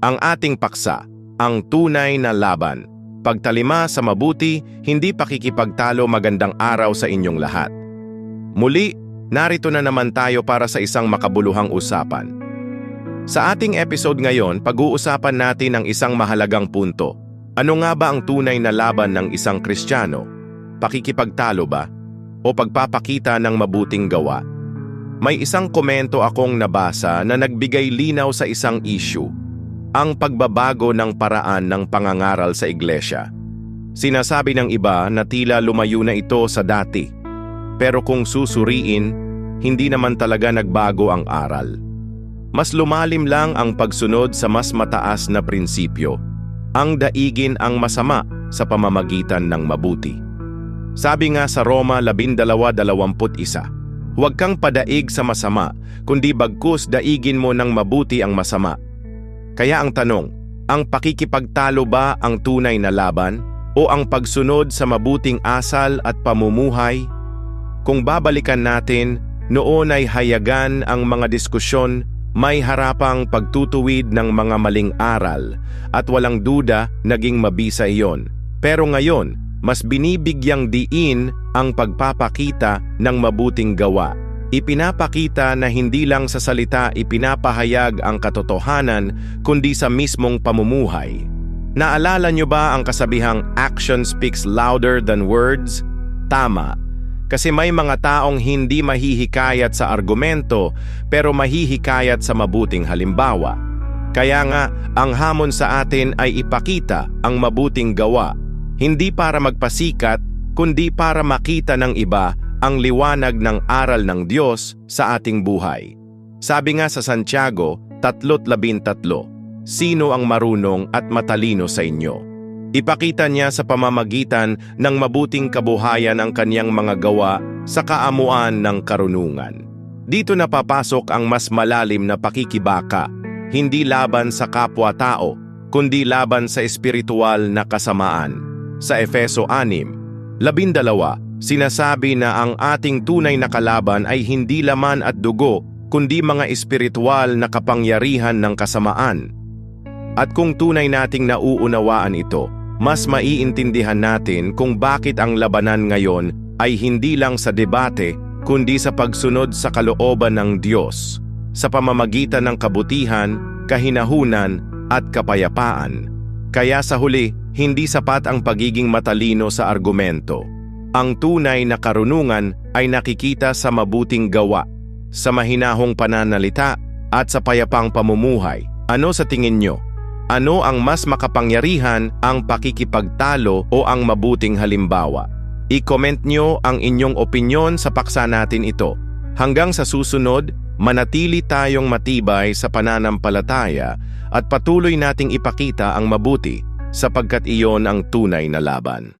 Ang ating paksa, ang tunay na laban. Pagtalima sa mabuti, hindi pakikipagtalo magandang araw sa inyong lahat. Muli, narito na naman tayo para sa isang makabuluhang usapan. Sa ating episode ngayon, pag-uusapan natin ang isang mahalagang punto. Ano nga ba ang tunay na laban ng isang Kristiyano? Pakikipagtalo ba? O pagpapakita ng mabuting gawa? May isang komento akong nabasa na nagbigay linaw sa isang issue. Ang pagbabago ng paraan ng pangangaral sa iglesia. Sinasabi ng iba na tila lumayo na ito sa dati. Pero kung susuriin, hindi naman talaga nagbago ang aral. Mas lumalim lang ang pagsunod sa mas mataas na prinsipyo. Ang daigin ang masama sa pamamagitan ng mabuti. Sabi nga sa Roma 12.21, Huwag kang padaig sa masama, kundi bagkus daigin mo ng mabuti ang masama. Kaya ang tanong, ang pakikipagtalo ba ang tunay na laban o ang pagsunod sa mabuting asal at pamumuhay? Kung babalikan natin, noon ay hayagan ang mga diskusyon, may harapang pagtutuwid ng mga maling aral at walang duda naging mabisa iyon. Pero ngayon, mas binibigyang diin ang pagpapakita ng mabuting gawa. Ipinapakita na hindi lang sa salita ipinapahayag ang katotohanan kundi sa mismong pamumuhay. Naalala nyo ba ang kasabihang action speaks louder than words? Tama. Kasi may mga taong hindi mahihikayat sa argumento pero mahihikayat sa mabuting halimbawa. Kaya nga, ang hamon sa atin ay ipakita ang mabuting gawa hindi para magpasikat, kundi para makita ng iba ang liwanag ng aral ng Diyos sa ating buhay. Sabi nga sa Santiago 3.13, Sino ang marunong at matalino sa inyo? Ipakita niya sa pamamagitan ng mabuting kabuhayan ang kanyang mga gawa sa kaamuan ng karunungan. Dito napapasok ang mas malalim na pakikibaka, hindi laban sa kapwa-tao, kundi laban sa espiritual na kasamaan sa Efeso 6, labindalawa, sinasabi na ang ating tunay na kalaban ay hindi laman at dugo, kundi mga espiritual na kapangyarihan ng kasamaan. At kung tunay nating nauunawaan ito, mas maiintindihan natin kung bakit ang labanan ngayon ay hindi lang sa debate, kundi sa pagsunod sa kalooban ng Diyos, sa pamamagitan ng kabutihan, kahinahunan, at kapayapaan. Kaya sa huli, hindi sapat ang pagiging matalino sa argumento. Ang tunay na karunungan ay nakikita sa mabuting gawa, sa mahinahong pananalita, at sa payapang pamumuhay. Ano sa tingin nyo? Ano ang mas makapangyarihan ang pakikipagtalo o ang mabuting halimbawa? I-comment nyo ang inyong opinyon sa paksa natin ito. Hanggang sa susunod, manatili tayong matibay sa pananampalataya at patuloy nating ipakita ang mabuti sapagkat iyon ang tunay na laban.